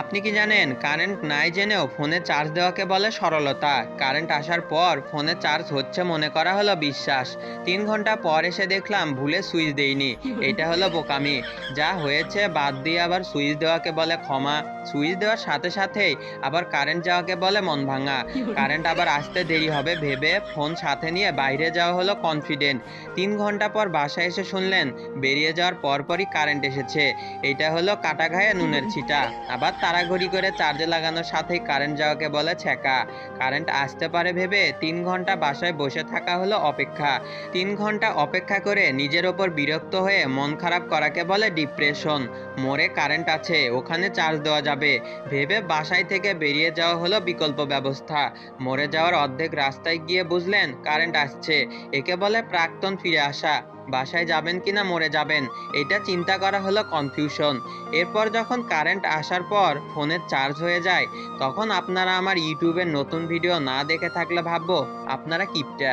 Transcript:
আপনি কি জানেন কারেন্ট নাই জেনেও ফোনে চার্জ দেওয়াকে বলে সরলতা। কারেন্ট আসার পর ফোনে চার্জ হচ্ছে মনে করা হলো বিশ্বাস। তিন ঘণ্টা পর এসে দেখলাম ভুলে সুইচ দেইনি। এটা হলো বোকামি। যা হয়েছে বাদ দিয়ে আবার সুইচ দেওয়াকে বলে ক্ষমা। সুইচ দেওয়ার সাথে সাথেই আবার কারেন্ট যাওয়াকে বলে মন ভাঙা। কারেন্ট আবার আসতে দেরি হবে ভেবে ফোন সাথে নিয়ে বাইরে যাওয়া হলো কনফিডেন্ট তিন ঘণ্টা পর বাসায় এসে শুনলেন, বেরিয়ে যাওয়ার পরপরই কারেন্ট এসেছে। এটা হলো কাটা ঘায়ে নুনের ছিটা। আবার তাড়াঘড়ি করে চার্জে লাগানোর সাথেই কারেন্ট যাওয়াকে বলে ছ্যাঁকা। কারেন্ট আসতে পারে ভেবে তিন ঘণ্টা বাসায় বসে থাকা হলো অপেক্ষা। তিন ঘণ্টা অপেক্ষা করে নিজের ওপর বিরক্ত হয়ে মন খারাপ করাকে বলে ডিপ্রেশন। মোড়ে কারেন্ট আছে, ওখানে চার্জ দেওয়া যাবে। ভেবে বাসায় থেকে বেরিয়ে যাওয়া হলো বিকল্প ব্যবস্থা। মরে যাওয়ার অর্ধেক রাস্তায় গিয়ে বুঝলেন, কারেন্ট আসছে। একে বলে প্রাক্তন ফিরে আসা। বাসায় যাবেন কি না মরে যাবেন, এটা চিন্তা করা হলো কনফিউশন এরপর যখন কারেন্ট আসার পর ফোনের চার্জ হয়ে যায়, তখন আপনারা আমার ইউটিউবের নতুন ভিডিও না দেখে থাকলে ভাববো, আপনারা কিপটা।